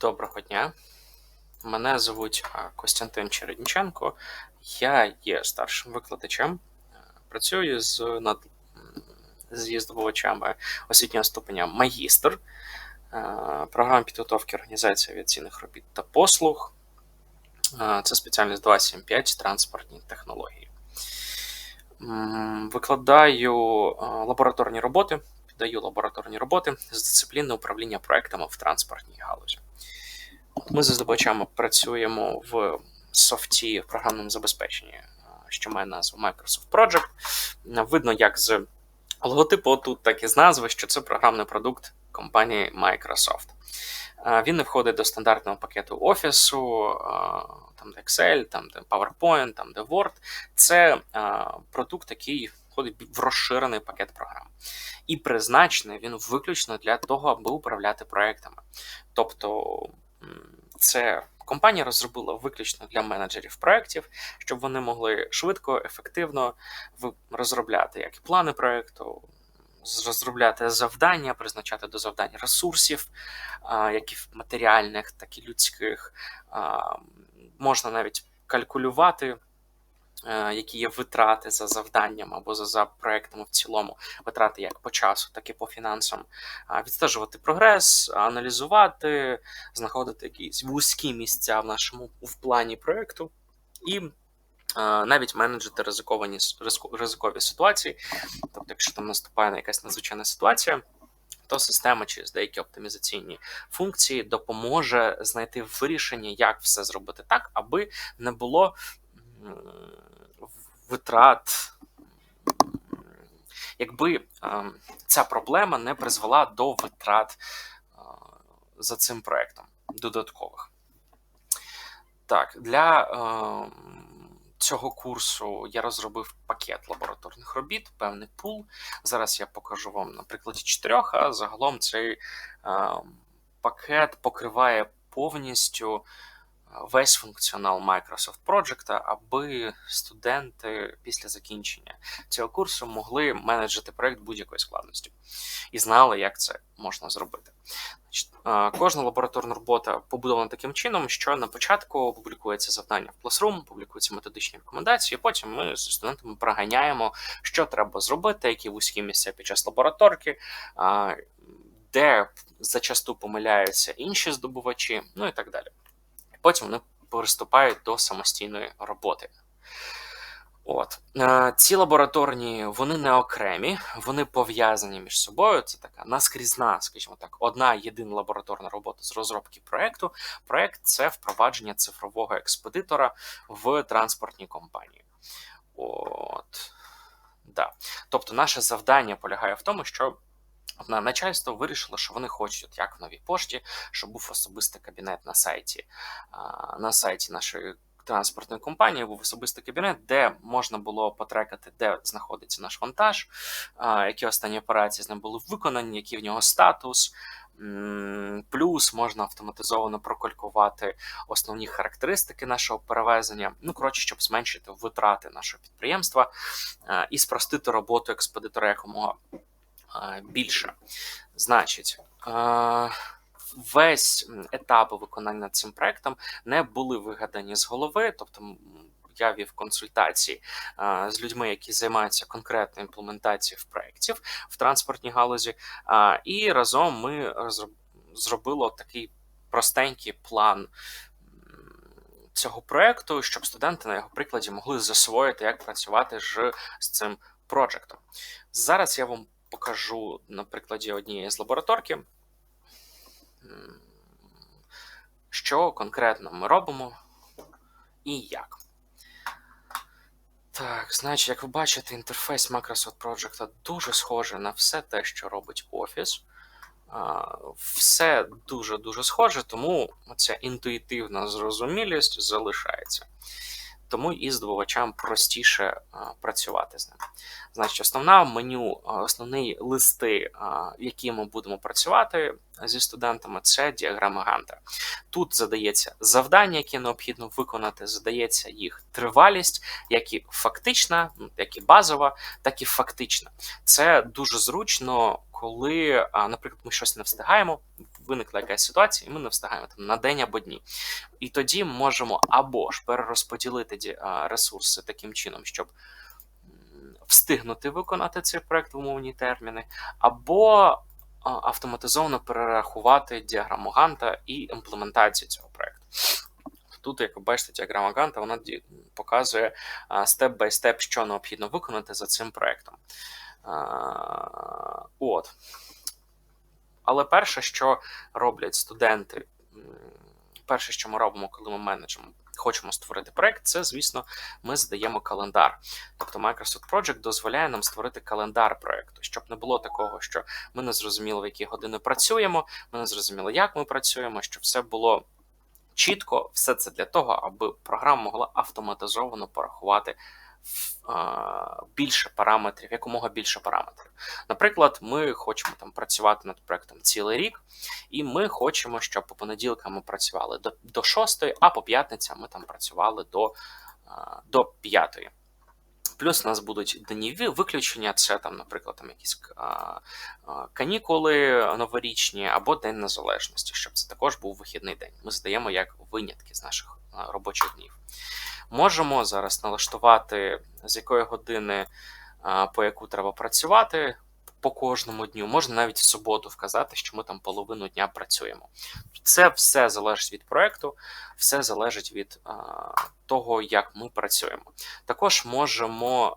Доброго дня. Мене звуть Костянтин Чередніченко. Я є старшим викладачем. Працюю з над зі здобувачами освітнього ступеня магістр, е, програм підготовки організації авіаційних робіт та послуг. Е, Це спеціальність 275 транспортні технології. Викладаю е, лабораторні роботи, піддаю лабораторні роботи з дисципліни управління проектами в транспортній галузі. Ми з здобувачами працюємо в софті в програмному забезпеченні, е, що має назву Microsoft Project. Е, Видно, як з логотипу тут, так і з назви, що це програмний продукт компанії Microsoft. Е, Він не входить до стандартного пакету Офісу, там де Excel, там де PowerPoint, там де Word. Це продукт, який входить в розширений пакет програм. І призначений він виключно для того, аби управляти проектами. Тобто це компанія розробила виключно для менеджерів проєктів, щоб вони могли швидко, ефективно розробляти як і плани проєкту, розробляти завдання, призначати до завдань ресурсів, як і матеріальних, так і людських. Можна навіть калькулювати. Е, Які є витрати за завданням або за, за проектами в цілому, витрати як по часу, так і по фінансам, відстежувати прогрес, аналізувати, знаходити якісь вузькі місця в нашому в плані проекту, і е, навіть менеджити ризиковані ризикові ситуації. Тобто, якщо там наступає якась надзвичайна ситуація, то система через деякі оптимізаційні функції допоможе знайти вирішення, як все зробити так, аби не було витрат. Якби ем, ця проблема не призвела до витрат е, за цим проектом додаткових. Так, для е, цього курсу я розробив пакет лабораторних робіт, певний пул. Зараз я покажу вам на прикладі чотирьох, а загалом цей е, пакет покриває повністю е, весь функціонал Microsoft Project, аби студенти після закінчення цього курсу могли менеджити проект будь-якої складності і знали, як це можна зробити. Е, Кожна лабораторна робота побудована таким чином, що на початку публікується завдання в Classroom, публікуються методичні рекомендації. Потім ми з студентами проганяємо, що треба зробити, які вузькі місця під час лабораторки, де зачасту помиляються інші здобувачі, ну і так далі. Потім вони приступають до самостійної роботи. От Е, ці лабораторні вони не окремі, вони пов'язані між собою. Це така наскрізна, скажімо так, одна єдина лабораторна робота з розробки проекту. Проект це впровадження цифрового експедитора в транспортній компанії. От да. Тобто, наше завдання полягає в тому, що начальство вирішило, що вони хочуть, як в новій пошті, щоб був особистий кабінет на сайті, на сайті нашої транспортної компанії був особистий кабінет, де можна було потрекати, де знаходиться наш вантаж, які останні операції з ним були виконані, який в нього статус. Плюс можна автоматизовано прокалькувати основні характеристики нашого перевезення. Ну, коротше, щоб зменшити витрати нашого підприємства і спростити роботу експедитора якомога більше. Значить, весь м, етапи виконання цим проектом не були вигадані з голови, тобто. Я вів консультації з людьми, які займаються конкретною імплементацією проєктів в транспортній галузі, і разом ми зробили такий простенький план цього проекту, щоб студенти на його прикладі могли засвоїти, як працювати з, з цим проектом. Зараз я вам покажу на прикладі однієї з лабораторки, що конкретно ми робимо і як. Так, значить, як ви бачите, інтерфейс Microsoft Project дуже схожий на все те, що робить Office. Все дуже-дуже схоже, тому ця інтуїтивна зрозумілість залишається. Тому і здобувачам простіше а, працювати з ним. Значить, основна меню, основні листи, а, які ми будемо працювати зі студентами, це діаграма Ганта. Тут задається завдання, яке необхідно виконати, задається їх тривалість, як і фактична, ну, як і базова, так і фактична. Це дуже зручно, коли, наприклад, ми щось не встигаємо виникла якась ситуація, і ми не встигаємо там на день або дні. І тоді можемо або ж перерозподілити ресурси таким чином, щоб встигнути виконати цей проект в умовні терміни, або автоматизовано перерахувати діаграму Ганта і імплементацію цього проекту. Тут, як ви бачите, діаграма Ганта вона показує степ-бай-степ, що необхідно виконати за цим проектом. От. Але перше, що роблять студенти, перше, що ми робимо, коли ми менеджемо, хочемо створити проект, це, звісно, ми здаємо календар. Тобто Microsoft Project дозволяє нам створити календар проекту, щоб не було такого, що ми не зрозуміли, в які години працюємо, ми не зрозуміли, як ми працюємо, щоб все було чітко, все це для того, аби програма могла автоматизовано порахувати більше параметрів, якомога більше параметрів. Наприклад, ми хочемо там працювати над проектом цілий рік, і ми хочемо, щоб по понеділкам ми працювали до до 6, а по п'ятницям ми там працювали до, до 5. Плюс у нас будуть дні виключення, це там, наприклад, там якісь канікули новорічні або День Незалежності, щоб це також був вихідний день. Ми здаємо як винятки з наших робочих днів. Можемо зараз налаштувати, з якої години по яку треба працювати по кожному дню. Можна навіть в суботу вказати, що ми там половину дня працюємо. Це все залежить від проекту, все залежить від того, як ми працюємо. Також можемо.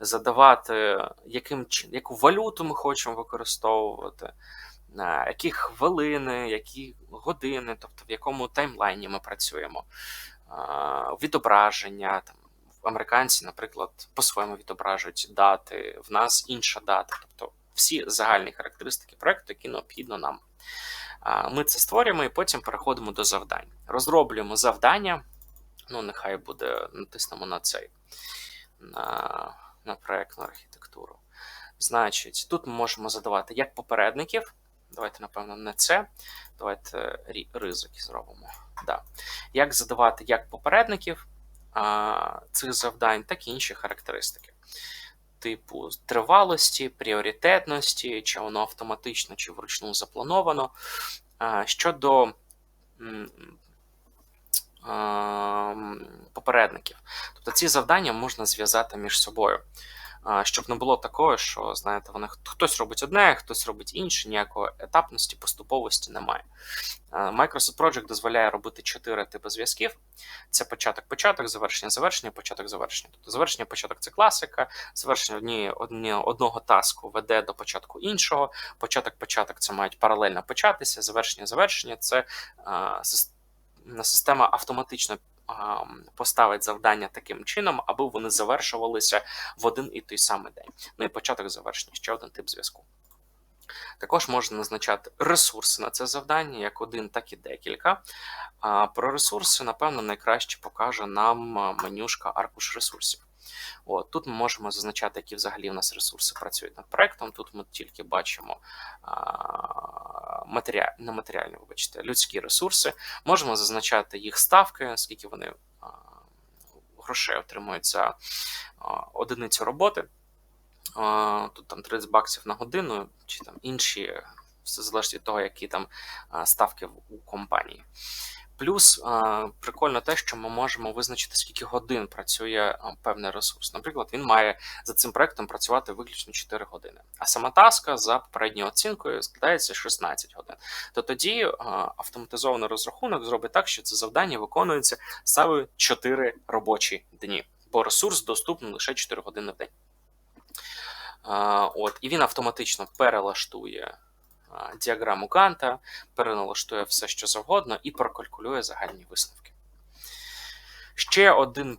Задавати, яким яку валюту ми хочемо використовувати, які хвилини, які години, тобто в якому таймлайні ми працюємо, відображення. Там, Американці, наприклад, по-своєму відображують дати, в нас інша дата, тобто всі загальні характеристики проекту, які необхідно нам. Ми це створюємо і потім переходимо до завдань. Розроблюємо завдання. Ну, нехай буде, натиснемо на цей на, на проєктну архітектуру. Значить, тут ми можемо задавати як попередників. Давайте, напевно, не це. Давайте ризики зробимо. Да. Як задавати як попередників цих завдань, так і інші характеристики. Типу тривалості, пріоритетності, чи воно автоматично, чи вручну заплановано. Щодо попередників. Тобто ці завдання можна зв'язати між собою щоб не було такого, що знаєте, вони хтось робить одне, хтось робить інше, ніякої етапності, поступовості немає. Microsoft Project дозволяє робити чотири типи зв'язків: це початок, початок, завершення, завершення, початок, завершення. Тобто завершення, початок це класика, завершення одні, одні, одного таску веде до початку іншого. Початок, початок це мають паралельно початися, завершення, завершення це а, система автоматично поставить завдання таким чином, аби вони завершувалися в один і той самий день. Ну і початок завершення ще один тип зв'язку. Також можна назначати ресурси на це завдання, як один, так і декілька. Про ресурси, напевно, найкраще покаже нам менюшка аркуш ресурсів. От, Тут ми можемо зазначати, які взагалі в нас ресурси працюють над проектом. Тут ми тільки бачимо матеріаль, не матеріальні, вибачте, людські ресурси. Можемо зазначати їх ставки, скільки вони грошей отримують за одиницю роботи. Тут там 30 баксів на годину, чи там інші, все залежить від того, які там ставки у компанії. Плюс прикольно те, що ми можемо визначити, скільки годин працює певний ресурс. Наприклад, він має за цим проектом працювати виключно 4 години. А сама таска за попередньою оцінкою складається 16 годин. То тоді автоматизований розрахунок зробить так, що це завдання виконується саме 4 робочі дні, бо ресурс доступний лише 4 години в день. От, І він автоматично перелаштує діаграму Ганта, переналаштує все, що завгодно, і прокалькулює загальні висновки. Ще один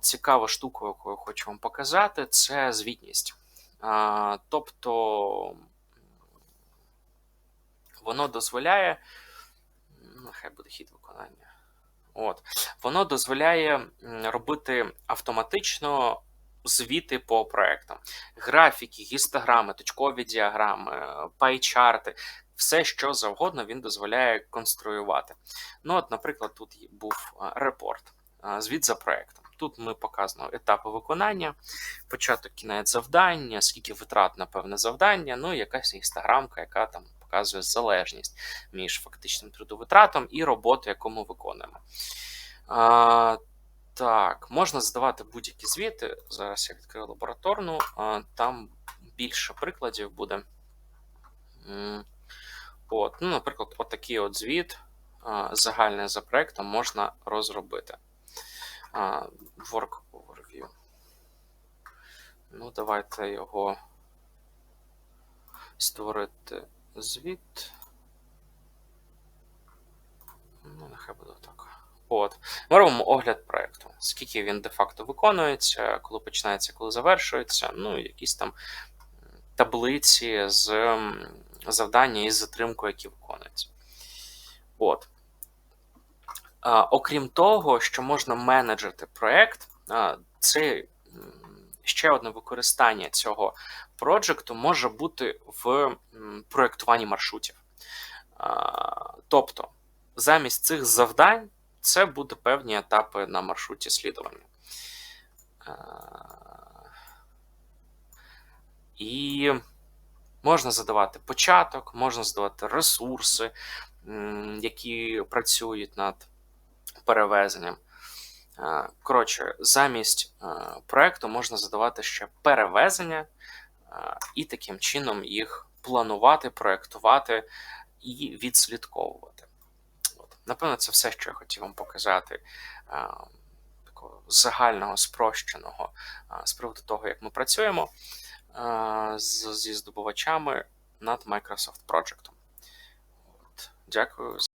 цікава штука, яку я хочу вам показати, це звітність. Тобто воно дозволяє. Ну, хай буде хід виконання. От. Воно дозволяє робити автоматично звіти по проектам, графіки, гістограми, точкові діаграми, пайчарти, все, що завгодно, він дозволяє конструювати. Ну, от, наприклад, тут був репорт, звіт за проектом. Тут ми показано етапи виконання, початок кінець завдання, скільки витрат на певне завдання, ну і якась інстаграмка, яка там показує залежність між фактичним трудовитратом і роботою, яку ми виконуємо. Так, можна задавати будь-які звіти. Зараз я відкрию лабораторну, там більше прикладів буде. От, ну, наприклад, отакий от звіт загальний за проектом можна розробити. Work overview. Ну, давайте його створити звіт. Ну, нехай буде. От. Ми робимо огляд проєкту. Скільки він де-факто виконується, коли починається, коли завершується. Ну, якісь там таблиці з завдання із затримкою, які виконуються. От. Окрім того, що можна менеджити проєкт, а, це ще одне використання цього проджекту може бути в проєктуванні маршрутів. Тобто, замість цих завдань це буде певні етапи на маршруті слідування. І можна задавати початок, можна задавати ресурси, які працюють над перевезенням. Е, Коротше, замість е, проекту можна задавати ще перевезення е, і таким чином їх планувати, проектувати і відслідковувати. Напевно, це все, що я хотів вам показати е, загального спрощеного е, з приводу того, як ми працюємо е, зі здобувачами над Microsoft Project. От. Дякую.